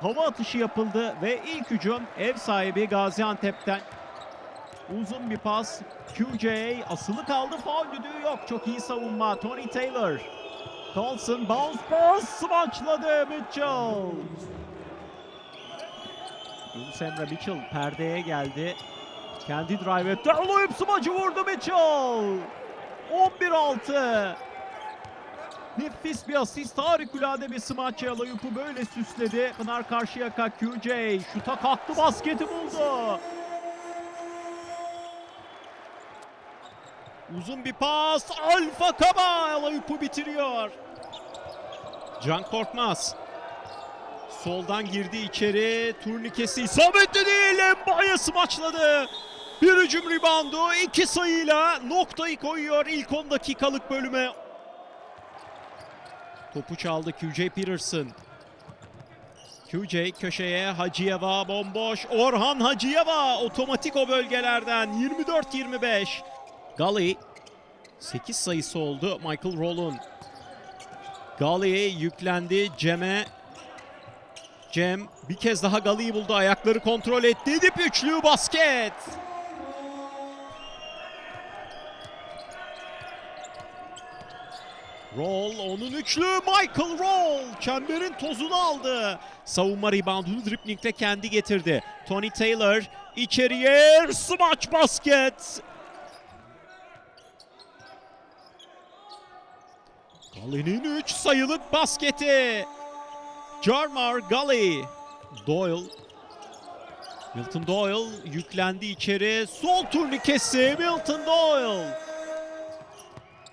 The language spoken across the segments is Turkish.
hava atışı yapıldı ve ilk hücum ev sahibi Gaziantep'ten. Uzun bir pas. QJ asılı kaldı. Faul düdüğü yok. Çok iyi savunma. Tony Taylor. Colson bounce pass smaçladı Mitchell. Yunus Mitchell perdeye geldi. Kendi drive etti. Aloyup smacı vurdu Mitchell. 11-6. Nefis bir asist. Harikulade bir smaç. Aloyup'u böyle süsledi. Pınar Karşıyaka QJ. Şuta kalktı. Basketi buldu. Uzun bir pas. Alfa Kaba Alayup'u bitiriyor. Can Korkmaz. Soldan girdi içeri. Turnikesi isabetli değil. Mbaye smaçladı. Bir hücum reboundu. iki sayıyla noktayı koyuyor ilk 10 dakikalık bölüme. Topu çaldı QJ Peterson. QJ köşeye Hacıyeva bomboş. Orhan Hacıyeva otomatik o bölgelerden 24-25. Gali 8 sayısı oldu Michael Roll'un. Gali yüklendi Cem'e. Cem bir kez daha Gali'yi buldu. Ayakları kontrol etti. Dip üçlü basket. Roll onun üçlü Michael Roll çemberin tozunu aldı. Savunma reboundunu driplingle kendi getirdi. Tony Taylor içeriye smaç basket. Gully'nin 3 sayılık basketi. Jarmar Gully. Doyle. Milton Doyle yüklendi içeri. Sol turnikesi Milton Doyle.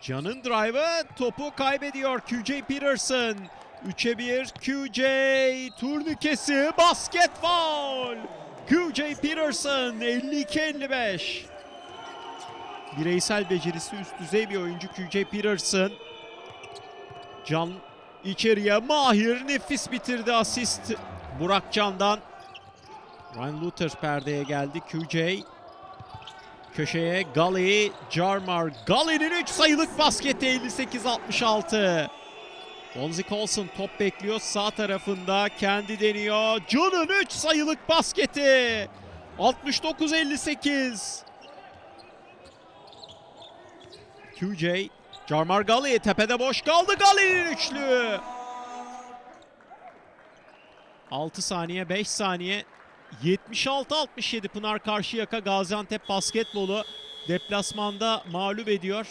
Can'ın drive'ı topu kaybediyor QJ Peterson. 3'e 1 QJ turnikesi basket foul. QJ Peterson 52-55. Bireysel becerisi üst düzey bir oyuncu QJ Peterson. Can içeriye Mahir nefis bitirdi asist Burak Can'dan. Ryan Luther perdeye geldi. QJ köşeye Gully, Jarmar. Gully'nin 3 sayılık basketi 58-66. Bonzi Colson top bekliyor sağ tarafında. Kendi deniyor. Can'ın 3 sayılık basketi. 69-58. QJ Jarmar Gully tepede boş kaldı. Gully'nin üçlü. 6 saniye 5 saniye 76-67 Pınar Karşıyaka Gaziantep basketbolu deplasmanda mağlup ediyor.